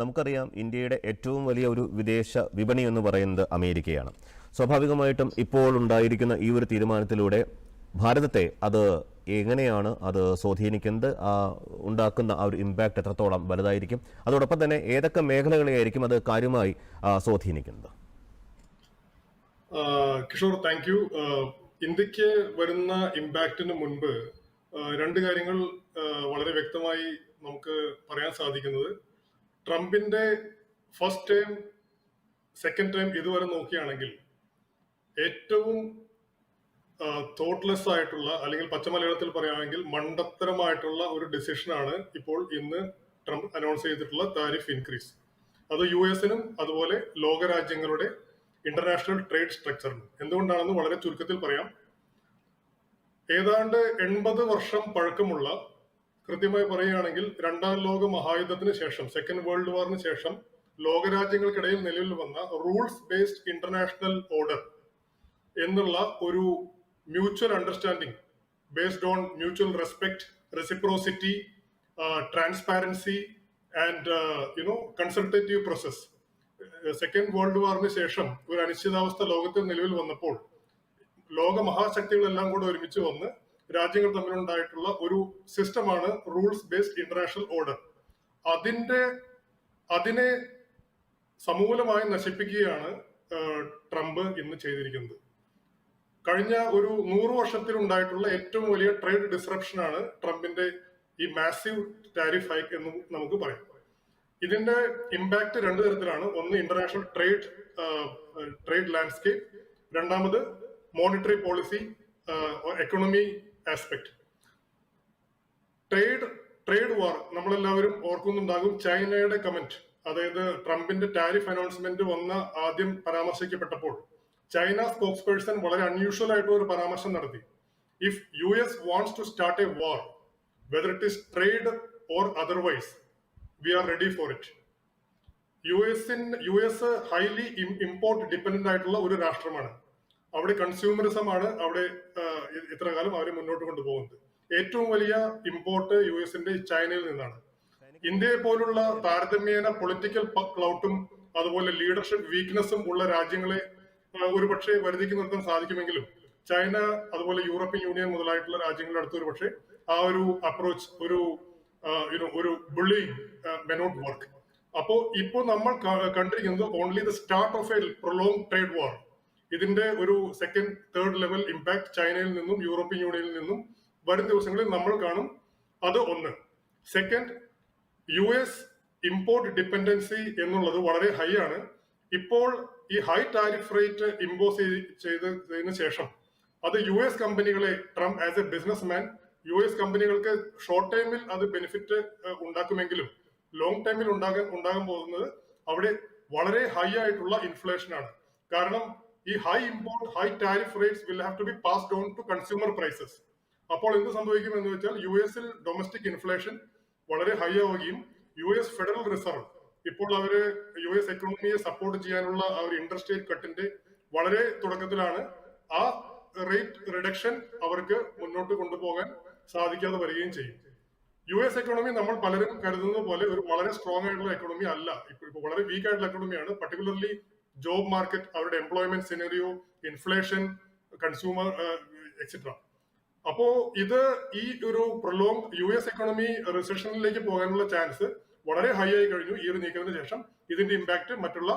നമുക്കറിയാം ഇന്ത്യയുടെ ഏറ്റവും വലിയ ഒരു വിദേശ വിപണി എന്ന് പറയുന്നത് അമേരിക്കയാണ്. സ്വാഭാവികമായിട്ടും ഇപ്പോൾ ഉണ്ടായിരിക്കുന്ന ഈ ഒരു തീരുമാനത്തിലൂടെ ഭാരതത്തെ അത് എങ്ങനെയാണ് അത് സ്വാധീനിക്കുന്നത് ഉണ്ടാക്കുന്ന ആ ഒരു ഇമ്പാക്റ്റ് എത്രത്തോളം വലുതായിരിക്കും അതോടൊപ്പം തന്നെ ഏതൊക്കെ മേഖലകളെയായിരിക്കും അത് കാര്യമായി സ്വാധീനിക്കുന്നത്? കിഷോർ താങ്ക് യു ഇന്ത്യയ്ക്ക് വരുന്ന ഇമ്പാക്റ്റിന് മുൻപ് രണ്ട് കാര്യങ്ങൾ വളരെ വ്യക്തമായി നമുക്ക് പറയാൻ സാധിക്കുന്നത്. ട്രംപിന്റെ ഫസ്റ്റ് ടൈം സെക്കൻഡ് ടൈം ഇതുവരെ നോക്കുകയാണെങ്കിൽ ഏറ്റവും തോട്ട്ലെസ് ആയിട്ടുള്ള അല്ലെങ്കിൽ പച്ചമലയാളത്തിൽ പറയുകയാണെങ്കിൽ മണ്ടത്തരമായിട്ടുള്ള ഒരു ഡിസിഷനാണ് ഇപ്പോൾ ഇന്ന് ട്രംപ് അനൗൺസ് ചെയ്തിട്ടുള്ള താരിഫ് ഇൻക്രീസ് അത് യു എസിനും അതുപോലെ ലോകരാജ്യങ്ങളുടെ ഇന്റർനാഷണൽ ട്രേഡ് സ്ട്രക്ചറിനും എന്തുകൊണ്ടാണെന്ന് വളരെ ചുരുക്കത്തിൽ പറയാം. ഏതാണ്ട് എൺപത് വർഷം പഴക്കമുള്ള കൃത്യമായി പറയുകയാണെങ്കിൽ രണ്ടാം ലോക മഹായുദ്ധത്തിന് ശേഷം സെക്കൻഡ് വേൾഡ് വാറിന് ശേഷം ലോകരാജ്യങ്ങൾക്കിടയിൽ നിലവിൽ വന്ന റൂൾസ് ബേസ്ഡ് ഇന്റർനാഷണൽ ഓർഡർ എന്നുള്ള ഒരു mutual understanding based on mutual respect reciprocity transparency and you know consultative process second world വാറിന് ശേഷം ഒരു അനിശ്ചിതാവസ്ഥ ലോകത്തിൽ നിലവിൽ വന്നപ്പോൾ ലോക മഹാശക്തികളെല്ലാം കൂടെ ഒരുമിച്ച് വന്ന് രാജ്യങ്ങൾ തമ്മിലുണ്ടായിട്ടുള്ള ഒരു സിസ്റ്റമാണ് റൂൾസ് ബേസ്ഡ് ഇന്റർനാഷണൽ ഓർഡർ അതിന്റെ അതിനെ സമൂലമായി നശിപ്പിക്കുകയാണ് ട്രംപ് ഇന്ന് ചെയ്തിരിക്കുന്നത്. കഴിഞ്ഞ ഒരു നൂറ് വർഷത്തിൽ ഉണ്ടായിട്ടുള്ള ഏറ്റവും വലിയ ട്രേഡ് ഡിസ്റപ്ഷൻ ആണ് ട്രംപിന്റെ ഈ മാസീവ് ടാരിഫ് ഹൈക്ക് എന്ന് നമുക്ക് പറയാം. ഇതിന്റെ ഇമ്പാക്ട് രണ്ട് തരത്തിലാണ്. ഒന്ന് ഇന്റർനാഷണൽ ട്രേഡ് ട്രേഡ് ലാൻഡ്സ്കേപ്പ് രണ്ടാമത് monetary policy economy aspect trade trade war നമ്മളെല്ലാവരും ഓർക്കുന്നുണ്ടാകും ചൈനയുടെ കമന്റ് അതായത് ട്രംപിന്റെ ടാരിഫ് അനൗൺസ്മെന്റ് വന്ന ആദ്യം പരാമർശിക്കപ്പെട്ടപ്പോൾ. ചൈന സ്പോക്സ് പേഴ്സൺ വളരെ അൺയൂഷ്വൽ ആയിട്ടുള്ള ഒരു പരാമർശം നടത്തി. If U S wants to start a war whether it is trade or otherwise we are ready for it U എസിൻ U S highly import dependent ആയിട്ടുള്ള ഒരു രാഷ്ട്രമാണ്. അവിടെ കൺസ്യൂമറിസം ആണ് അവിടെ ഇത്ര കാലം അവരെ മുന്നോട്ട് കൊണ്ടുപോകുന്നത്. ഏറ്റവും വലിയ ഇമ്പോർട്ട് യു എസിന്റെ ചൈനയിൽ നിന്നാണ്. ഇന്ത്യയെ പോലുള്ള താരതമ്യേന പൊളിറ്റിക്കൽ ക്ലൗട്ടും അതുപോലെ ലീഡർഷിപ്പ് വീക്ക്നെസ്സും ഉള്ള രാജ്യങ്ങളെ ഒരുപക്ഷെ വരുതിക്ക് നിർത്താൻ സാധിക്കുമെങ്കിലും ചൈന അതുപോലെ യൂറോപ്യൻ യൂണിയൻ മുതലായിട്ടുള്ള രാജ്യങ്ങളുടെ അടുത്ത് ഒരു പക്ഷേ ആ ഒരു അപ്രോച്ച് ഒരു ഒരു ബുള്ളിങ് മെ നോട്ട് വർക്ക് അപ്പോ ഇപ്പോ നമ്മൾ കണ്ടിരിക്കുന്നത് only the start of a prolong trade war ഇതിന്റെ ഒരു സെക്കൻഡ് തേർഡ് ലെവൽ ഇമ്പാക്ട് ചൈനയിൽ നിന്നും യൂറോപ്യൻ യൂണിയനിൽ നിന്നും വരും ദിവസങ്ങളിൽ നമ്മൾ കാണും അത് ഒന്ന്. Second U S import dependency എന്നുള്ളത് വളരെ ഹൈ ആണ്. ഇപ്പോൾ ഈ ഹൈ ടാരിഫ് റേറ്റ് ഇമ്പോസ് ചെയ്തതിനു ശേഷം അത് യു എസ് കമ്പനികളെ Trump as a businessman U S കമ്പനികൾക്ക് ഷോർട്ട് ടൈമിൽ അത് ബെനിഫിറ്റ് ഉണ്ടാക്കുമെങ്കിലും ലോങ് ടൈമിൽ ഉണ്ടാകാൻ ഉണ്ടാകാൻ പോകുന്നത് അവിടെ വളരെ ഹൈ ആയിട്ടുള്ള ഇൻഫ്ലേഷൻ ആണ്. കാരണം ഈ high import high tariff rates will have to be pass down to consumer prices അപ്പോൾ എന്ത് സംഭവിക്കും എന്ന് വെച്ചാൽ യു എസിൽ ഡൊമസ്റ്റിക് ഇൻഫ്ലേഷൻ വളരെ ഹൈ ആവുകയും യു എസ് ഫെഡറൽ റിസർവ് ഇപ്പോൾ അവർ യു എസ് എക്കണോമിയെ സപ്പോർട്ട് ചെയ്യാനുള്ള ആ ഒരു ഇൻട്രസ്റ്റ് റേറ്റ് കട്ടിന്റെ വളരെ തുടക്കത്തിലാണ് ആ റേറ്റ് റിഡക്ഷൻ അവർക്ക് മുന്നോട്ട് കൊണ്ടുപോകാൻ സാധിക്കാതെ വരികയും ചെയ്യും. യു എസ് എക്കണോമി നമ്മൾ പലരും കരുതുന്നത് പോലെ ഒരു വളരെ സ്ട്രോങ് ആയിട്ടുള്ള എക്കണോമി അല്ല. ഇപ്പൊ ഇപ്പൊ വളരെ വീക്ക് ആയിട്ടുള്ള എക്കണോമിയാണ് പർട്ടിക്കുലർലി ജോബ് മാർക്കറ്റ് അവരുടെ employment scenario inflation consumer etcetera അപ്പോ ഇത് ഈ ഒരു പ്രലോം യു എസ് എക്കണോമി റിസഷനിലേക്ക് പോകാനുള്ള ചാൻസ് വളരെ ഹൈ ആയി കഴിഞ്ഞു ഈ ഒരു നീക്കത്തിന് ശേഷം. ഇതിന്റെ ഇമ്പാക്ട് മറ്റുള്ള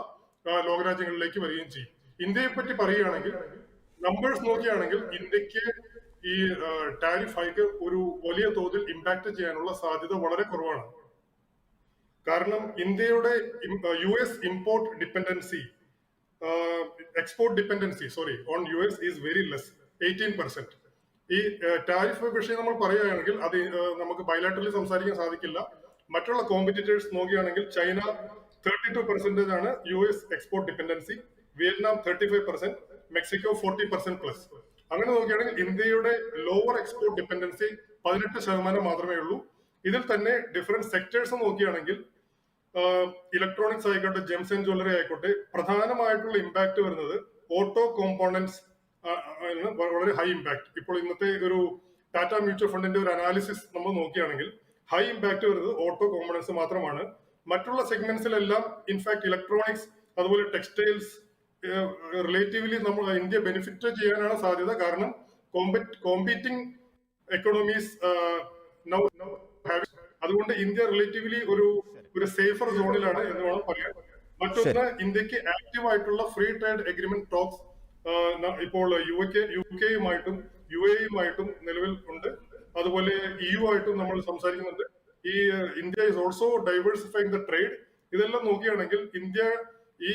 ലോകരാജ്യങ്ങളിലേക്ക് വരികയും ചെയ്യും. ഇന്ത്യയെ പറ്റി പറയുകയാണെങ്കിൽ നമ്പേഴ്സ് നോക്കുകയാണെങ്കിൽ ഇന്ത്യയ്ക്ക് ഈ ടാരിഫ് ഹൈക്ക് ഒരു വലിയ തോതിൽ ഇമ്പാക്ട് ചെയ്യാനുള്ള സാധ്യത വളരെ കുറവാണ്. കാരണം ഇന്ത്യയുടെ U S import dependency export dependency sorry on U S is very less eighteen percent ഈ ടാരിഫ് വിഷയം നമ്മൾ പറയുകയാണെങ്കിൽ അത് നമുക്ക് ബയലാറ്ററലി സംസാരിക്കാൻ സാധിക്കില്ല. മറ്റുള്ള കോമ്പറ്റീറ്റേഴ്സ് നോക്കുകയാണെങ്കിൽ ചൈന തേർട്ടി ടു പെർസെന്റേജ് ആണ് U S export dependency Vietnam thirty five percent Mexico forty percent plus അങ്ങനെ നോക്കുകയാണെങ്കിൽ ഇന്ത്യയുടെ ലോവർ എക്സ്പോർട്ട് ഡിപ്പെൻഡൻസി പതിനെട്ട് ശതമാനം മാത്രമേ ഉള്ളൂ. ഇതിൽ തന്നെ ഡിഫറെന്റ് സെക്ടേഴ്സ് നോക്കുകയാണെങ്കിൽ ഇലക്ട്രോണിക്സ് ആയിക്കോട്ടെ ജെംസ് ആൻഡ് ജ്വല്ലറി ആയിക്കോട്ടെ പ്രധാനമായിട്ടുള്ള ഇമ്പാക്ട് വരുന്നത് ഓട്ടോ കോമ്പോണൻസ് വളരെ ഹൈ ഇമ്പാക്ട് ഇപ്പോൾ ഇന്നത്തെ ഒരു ടാറ്റ മ്യൂച്വൽ ഫണ്ടിന്റെ ഒരു അനാലിസിസ് നമ്മൾ നോക്കുകയാണെങ്കിൽ ഹൈ ഇമ്പാക്ട് വരുന്നത് ഓട്ടോ കോമ്പോണൻസ് മാത്രമാണ്. മറ്റുള്ള സെഗ്മെന്റ്സിലെല്ലാം ഇൻഫാക്ട് ഇലക്ട്രോണിക്സ് അതുപോലെ ടെക്സ്റ്റൈൽസ് റിലേറ്റീവ്ലി നമ്മൾ ഇന്ത്യ ബെനിഫിറ്റ് ചെയ്യാനാണ് സാധ്യത. കാരണം കോമ്പീറ്റിംഗ് എക്കണോമീസ് അതുകൊണ്ട് ഇന്ത്യ റിലേറ്റീവ്ലി ഒരു ഒരു സേഫർ സോണിലാണ് എന്ന് വേണം പറയാൻ. മറ്റൊന്ന് ഇന്ത്യയ്ക്ക് ആക്റ്റീവ് ആയിട്ടുള്ള ഫ്രീ ട്രേഡ് എഗ്രിമെന്റ് ടോക്സ് ഇപ്പോൾ യു കെ യു കെയുമായിട്ടും യു എയുമായിട്ടും നിലവിൽ ഉണ്ട്. അതുപോലെ ഇയു ആയിട്ടും നമ്മൾ സംസാരിക്കുന്നുണ്ട്. ഈ India is also diversifying the trade ഇതെല്ലാം നോക്കുകയാണെങ്കിൽ ഇന്ത്യ ഈ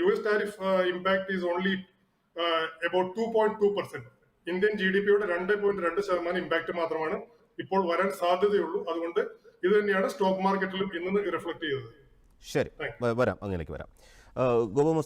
U S tariff impact is only about two point two percent Indian G D പിയുടെ രണ്ട് പോയിന്റ് രണ്ട് ശതമാനം ഇമ്പാക്ട് മാത്രമാണ് ഇപ്പോൾ വരാൻ സാധ്യതയുള്ളൂ. അതുകൊണ്ട് ഇത് തന്നെയാണ് സ്റ്റോക്ക് മാർക്കറ്റിലും ഇന്ന് റിഫ്ലക്ട് ചെയ്തത്. ശരി. വരാം. അങ്ങനെയൊക്കെ വരാം. ഗോപമ